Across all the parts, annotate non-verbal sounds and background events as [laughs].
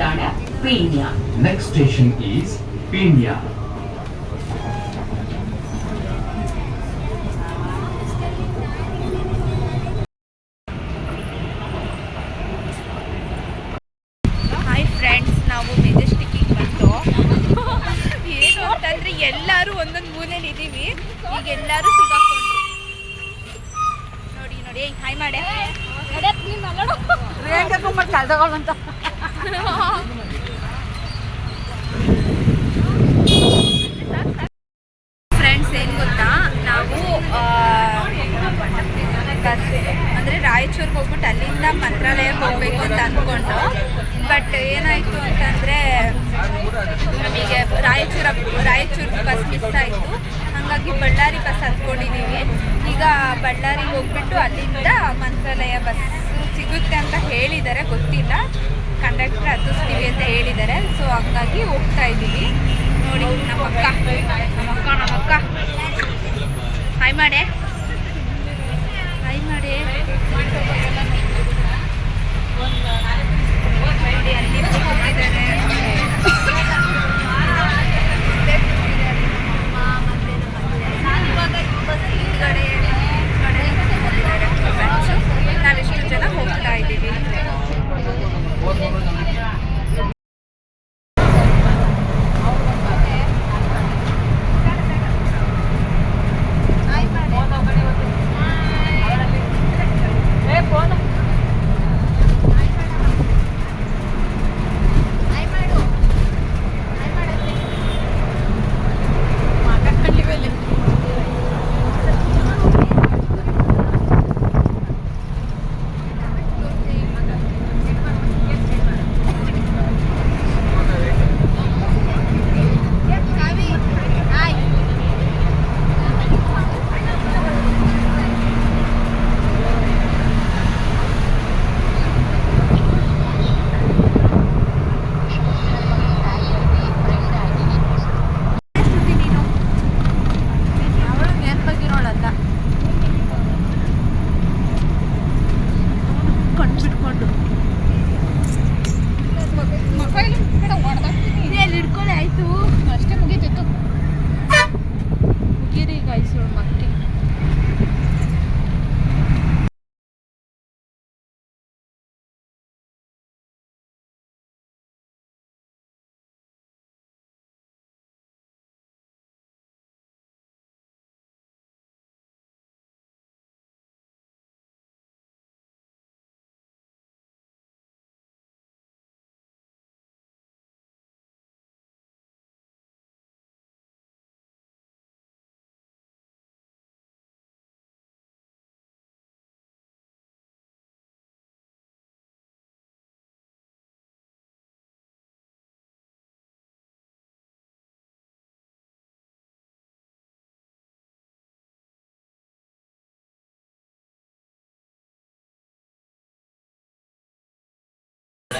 next Peenya next station hi friends ನಾವು ಮೆಜೆಸ್ಟಿಕ್ಕಿಗೆ ಬಂದು. ಏನು ಅಂತಂದ್ರೆ ಎಲ್ಲರೂ ಒಂದೊಂದು ಮೂಲೆಯಲ್ಲಿ ಇದ್ದೀವಿ. ಈಗ ಎಲ್ಲರೂ ಸಿಗಾಕೊಂಡು. ನೋಡಿ ನೋಡಿ. ಹಾಯ್ ಮಾಡೆ. ಫ್ರೆಂಡ್ಸ್ ಏನು ಗೊತ್ತಾ? ನಾವು ಅಂದ್ರೆ ರಾಯಚೂರ್ಗೆ ಹೋಗ್ಬಿಟ್ಟು ಅಲ್ಲಿಂದ ಮಂತ್ರಾಲಯಕ್ಕೆ ಹೋಗ್ಬೇಕು ಅಂತ ಅಂದ್ಕೊಂಡು ಬಟ್ ಏನಾಯ್ತು ಅಂತಂದ್ರೆ ನಮಗೆ ರಾಯಚೂರ ರಾಯಚೂರು ಬಸ್ ಮಿಸ್ ಆಯಿತು. ಹಾಗಾಗಿ ಬಳ್ಳಾರಿ ಬಸ್ ಹತ್ಕೊಂಡಿದ್ದೀವಿ ಈಗ ಬಳ್ಳಾರಿಗೆ ಹೋಗ್ಬಿಟ್ಟು ಅಲ್ಲಿಂದ ಮಂತ್ರಾಲಯ ಬಸ್ ಸಿಗುತ್ತೆ ಅಂತ ಹೇಳಿದ್ದಾರೆ ಗೊತ್ತಿಲ್ಲ. ಕಂಡಕ್ಟರ್ ಹತ್ತಿಸ್ತೀವಿ ಅಂತ ಹೇಳಿದ್ದಾರೆ ಸೊ ಹಂಗಾಗಿ ಹೋಗ್ತಾ ಇದ್ದೀವಿ. ನೋಡಿ, ನಮ್ಮ ಅಕ್ಕ. ನಮ್ಮ ಅಕ್ಕ ನಮ್ಮ ಅಕ್ಕ. ಹಾಯ್ ಮಾಡೆ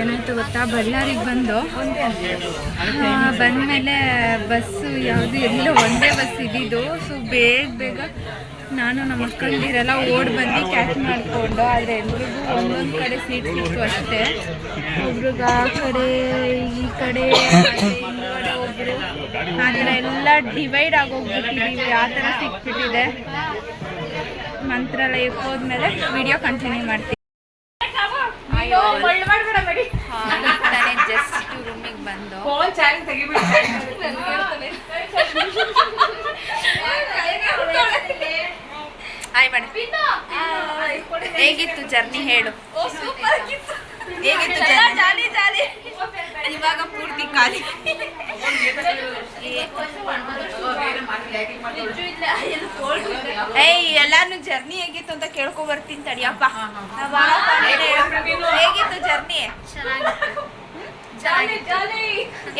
ಏನಾಯ್ತು ಗೊತ್ತಾ? ಬಳ್ಳಾರಿಗೆ ಬಂದು ಬಂದಮೇಲೆ ಬಸ್ಸು ಯಾವುದು ಎಲ್ಲ ಒಂದೇ ಬಸ್ ಇದ್ದಿದ್ದು. ಸೊ ಬೇಗ ಬೇಗ ನಾನು ನಮ್ಮ ಅಕ್ಕಂದಿರೆಲ್ಲ ಓಡ್ ಬಂದು ಕ್ಯಾಚ್ ಮಾಡಿಕೊಂಡು, ಆದರೆ ಎಲ್ರಿಗೂ ಒಂದೊಂದು ಕಡೆ ಸೀಟ್ ಸಿಕ್ತು ಅಷ್ಟೇ. ಒಬ್ರಿಗೆ ಆ ಕಡೆ, ಈ ಕಡೆ ಒಬ್ರು. ಆ ಥರ ಎಲ್ಲ ಡಿವೈಡ್ ಆಗೋಗ್ಬಿಟ್ಟಿದ್ದೀವಿ ಆ ಥರ ಸಿಕ್ಬಿಟ್ಟಿದೆ. ಮಂತ್ರಾಲಯಕ್ಕೆ ಹೋದ್ಮೇಲೆ ವಿಡಿಯೋ ಕಂಟಿನ್ಯೂ ಮಾಡ್ತೀನಿ. ತಾನೇ ಜಸ್ಟ್ ರೂಮಿಗೆ ಬಂದು. [laughs] ಹಾಯ್ [laughs] ಮಾಡಿ. ಹೇಗಿತ್ತು ಜರ್ನಿ ಹೇಳು. ಹೇಗಿತ್ತು ಜಾಲಿ ಜಾಲಿ. ಇವಾಗ ಪೂರ್ತಿ ಖಾಲಿ. ಏಯ್ ಎಲ್ಲಾನು ಜರ್ನಿ ಹೇಗಿತ್ತು ಅಂತ ಕೇಳ್ಕೊ ಬರ್ತೀನಿ ತಡಿಯಪ್ಪ? ಹೇಗಿತ್ತು ಜರ್ನಿ?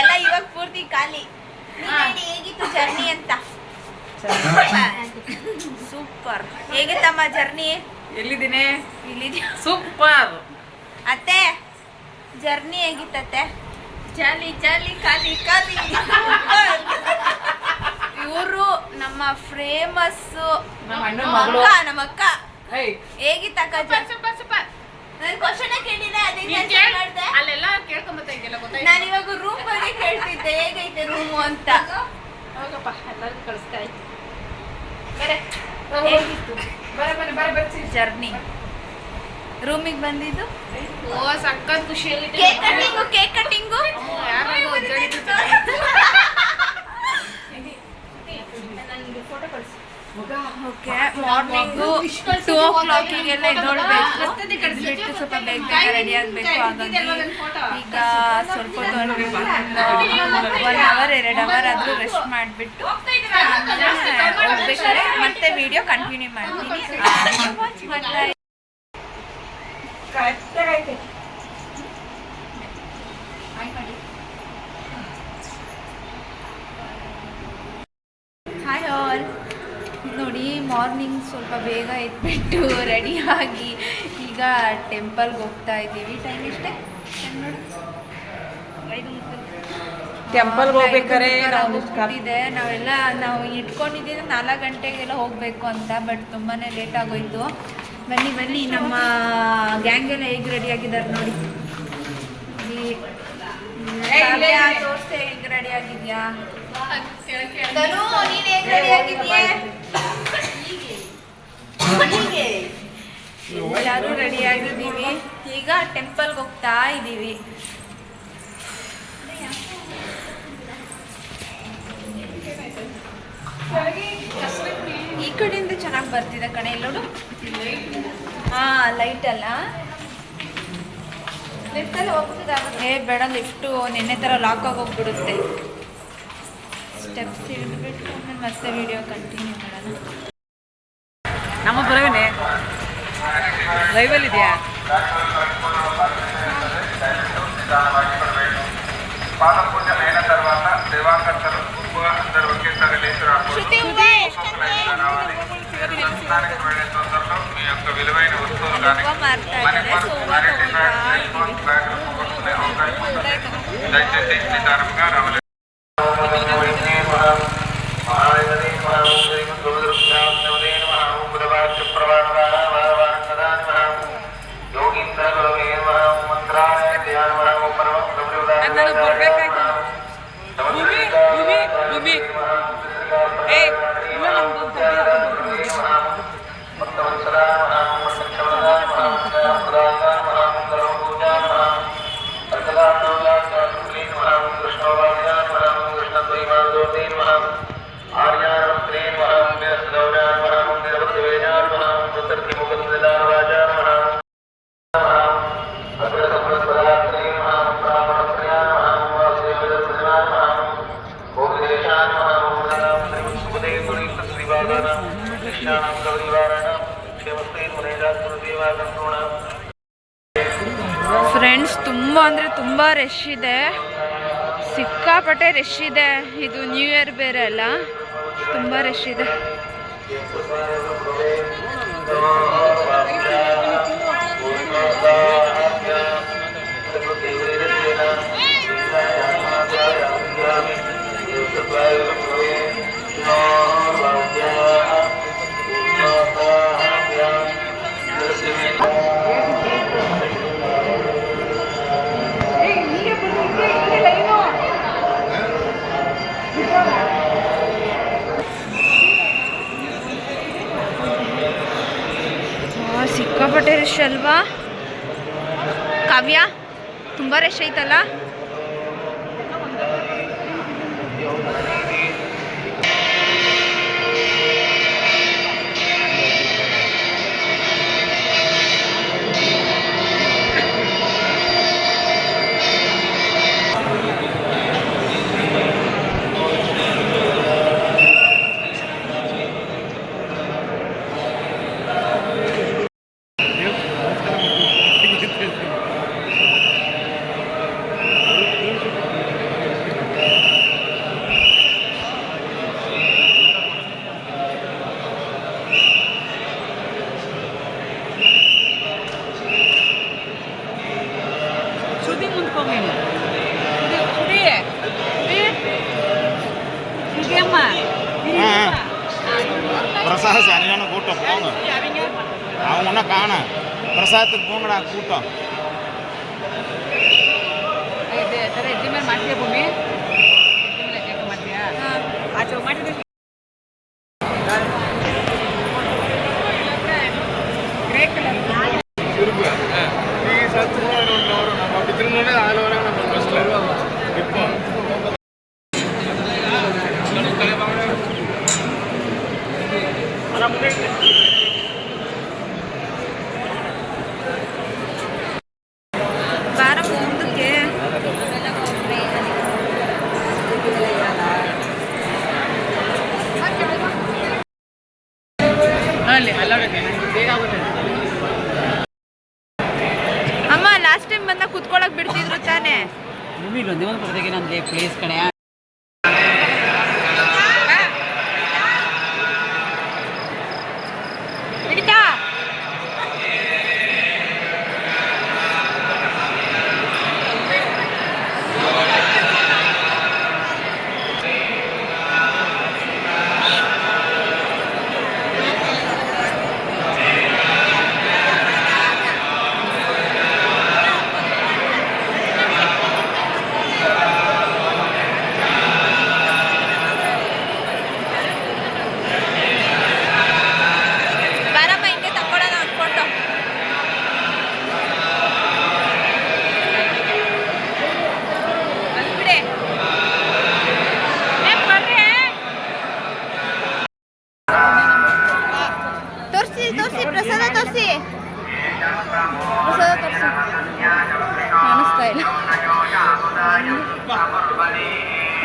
ಎಲ್ಲ ಇವಾಗ ಪೂರ್ತಿ ಖಾಲಿ. ಹೇಗಿತ್ತು ಜರ್ನಿ ಅಂತ? ಸೂಪರ್. ಹೇಗಿತ್ತಮ್ಮ ಜರ್ನಿ? ಎಲ್ಲಿದ್ದೀನಿ? ಇಲ್ಲಿದ್ದೀನಿ ಸೂಪರ್. ಅತ್ತೆ ಜರ್ನಿ ಹೇಗಿತ್ತತ್ತೆ ಜಾಲಿ ಜಾಲಿ ಖಾಲಿ ಖಾಲಿ. ಇವರು ನಮ್ಮ ಫ್ರೇಮಸ್ ನಮ್ಮ ಅಣ್ಣನ ಮಗಳು. ಅಕ್ಕ ನಮ್ಮ ಅಕ್ಕ. ಏಯ್. ಹೇಗಿತ್ತಕ್ಕ ಜರ್ನಿ? ನನ್ ಕ್ವಶನ್ ಕೇಳಿಲ್ಲ ನೀನ್ ಅದಕ್ಕೆ ಕೇಳ್- ಮಾಡ್ದೆ. ಅಲ್ಲೆಲ್ಲ ಕೇಳ್ಕೊಂಬತ್ತಾ ಇದೆಯಲ್ಲ ಗೊತ್ತಾಯ್ತು? ನಾನು ಇವಾಗ ರೂಮ್ ಬಗ್ಗೆ ಕೇಳ್ತಿದ್ದೆ ಹೇಗೈತೆ ರೂಮು ಅಂತ. ಹೋಗಪ್ಪ ಕಳಿಸ್ತಾ ಇತ್ತು ಬರೇ ಹೇಗಿತ್ತು? ಬರ ಬರ ಬರ ಬರ್ಸಿ ಜರ್ನಿ ರೂಮಿಗೆ ಬಂದಿದ್ದು? ಓ ಸಕ್ಕತ್ ಖುಷಿಯಲ್ಲಿ ಕೇಕ್ ಕಟಿಂಗು ಕೇಕ್ ಕಳಿಸಿ. ಓಕೆ ಮಾರ್ನಿಂಗು ಟೂ ಓ ಕ್ಲಾಕಿಗೆಲ್ಲ ಎದ್ದೊಳ್ಬೇಕು ಬಿಟ್ಟು ಸ್ವಲ್ಪ ಬೇಗ ಬೇಗ ರೆಡಿ ಆಗಬೇಕು ಹಾಗಾಗಿ ಈಗ ಸ್ವಲ್ಪ ಒನ್ ಅವರ್ ಎರಡು ಅವರ್ ಆದರೂ ರೆಸ್ಟ್ ಮಾಡಿಬಿಟ್ಟು ಹೋಗ್ಬೇಕಾದ್ರೆ ಮತ್ತೆ ವಿಡಿಯೋ ಕಂಟಿನ್ಯೂ ಮಾಡ್ತೀನಿ. ಹಾಯ್ ಆಲ್ ನೋಡಿ ಮಾರ್ನಿಂಗ್ ಸ್ವಲ್ಪ ಬೇಗ ಎದ್ಬಿಟ್ಟು ಆಗಿ ಈಗ ಟೆಂಪಲ್ಗೆ ಹೋಗ್ತಾ ಇದ್ದೀವಿ. ಟೈಮ್ ಇಷ್ಟೇ ಟೆಂಪಲ್ ಹೋಗ್ಬೇಕಾದ್ರೆ ಇದೆ ನಾವೆಲ್ಲ ನಾವು ಇಟ್ಕೊಂಡಿದ್ದೀವಿ ನಾಲ್ಕು ಗಂಟೆಗೆಲ್ಲ ಹೋಗಬೇಕು ಅಂತ ಬಟ್ ತುಂಬಾ ಲೇಟ್ ಆಗೋಯ್ತು. ಬನ್ನಿ ಬನ್ನಿ ನಮ್ಮ ಗ್ಯಾಂಗ್ ಎಲ್ಲ ಹೇಗೆ ರೆಡಿ ಆಗಿದ್ದಾರೆ ನೋಡಿ. ಈ- ಕಾವ್ಯ, ತೋರ್ಸೆ ಹೇಗೆ ರೆಡಿ ಆಗಿದ್ಯಾ? ಧನು ನೀನ್ ಹೇಗೆ ರೆಡಿ ಆಗಿದ್ಯಾ? ಎಲ್ಲರೂ ರೆಡಿ ಆಗಿದ್ದೀವಿ. ಈಗ ಟೆಂಪಲ್ಗೆ ಹೋಗ್ತಾ ಇದ್ದೀವಿ. ಈ ಕಡೆಯಿಂದ ಚೆನ್ನಾಗಿ ಬರ್ತಿದೆ ಕಣೆ ಇಲ್ಲಿ ನೋಡು. ಹಾಂ ಲೈಟಲ್ಲ ಲಿಫ್ಟಲ್ಲಿ ಹೋಗ್ತದಾಗುತ್ತೆ ಬೇಡ ಲಿಫ್ಟು ನಿನ್ನೆ ತರ ಲಾಕ್ ಆಗೋಗ್ಬಿಡುತ್ತೆ ಸ್ಟೆಪ್ಸ್ ಹಿಡಿದ್ಬಿಟ್ಟು ಮತ್ತೆ ವಿಡಿಯೋ ಕಂಟಿನ್ಯೂ ಮಾಡೋಣ. ನಮ್ಮ ಬರವನೆ ಲೈವಲ್ಲಿ ಇದೆಯಾ? ಪಾದಪೂಜೆ ತರುవాత ದೇವಾಂಗತರು ఎక్కువ అందరు ఒకేసారి లేచి రాకూడదు సంతానికి వెళ్ళే తొందరలో మీ యొక్క విలువైన వస్తువులు కానీ మనీ పర్స్ అరటి బ్యాగ్ సెల్ ఫోన్ బ్యాగ్లు పోగొట్టుకునే అవకాశం ఉంటుంది దయచేసి నిదానంగా రావాలి ಫ್ರೆಂಡ್ಸ್ ರಶ್ ಇದೆ ಸಿಕ್ಕಾಪಟ್ಟೆ ರಶ್ ಇದೆ ಇದು ನ್ಯೂ ಇಯರ್ ಬೇರೆ ಅಲ್ಲ. ತುಂಬ ರಶ್ ಇದೆ ರಶ್ ಅಲ್ವಾ? ಕಾವ್ಯ ತುಂಬ ರಶ್ ಐತಲ್ಲ? அவன் ஒன்றா காணும் பிரசாதத்துக்கு போங்கடா கூட்டம். இப்போ. ಟೈಮ್ ಬಂದಾಗ ಕುತ್ಕೊಳಕ್ ಬಿಡ್ತಿದ್ರು ತಾನೇ? ಭೂಮಿ ಒಂದೇ ಒಂದು ಪ್ಲೇಸ್ ಕಣೆ ಹಿಡಿತಾ ಬಾರಮ್ಮ ಹಿಂಗೆ ತಗೊಳ್ಳೋಣ ಅನ್ಕೊಂಡು ಬಂದ್ಬಿಡೆ ಏ, ಬರ್ರಿ. ತೋರ್ಸಿ ತೋರ್ಸಿ ಪ್ರಸಾದ ತೋರ್ಸಿ ಕಾಣಿಸ್ತಾ ಇಲ್ಲ.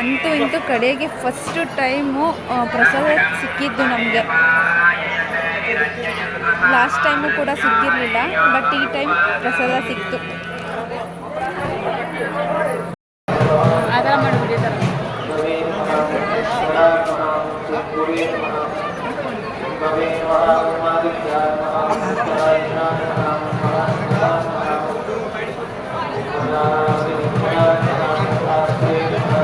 ಅಂತೂ ಇಂತೂ ಕಡೆಗೆ ಫಸ್ಟ್ ಟೈಮು ಪ್ರಸಾದ ಸಿಕ್ಕಿದ್ದು ನಮಗೆ. ಲಾಸ್ಟ್ ಟೈಮು ಕೂಡ ಸಿಕ್ಕಿರಲಿಲ್ಲ ಬಟ್ ಈ ಟೈಮ್ ಪ್ರಸಾದ ಸಿಕ್ತು. ಮಾಡಿಬಿಟ್ಟಿದ್ದಾರೆ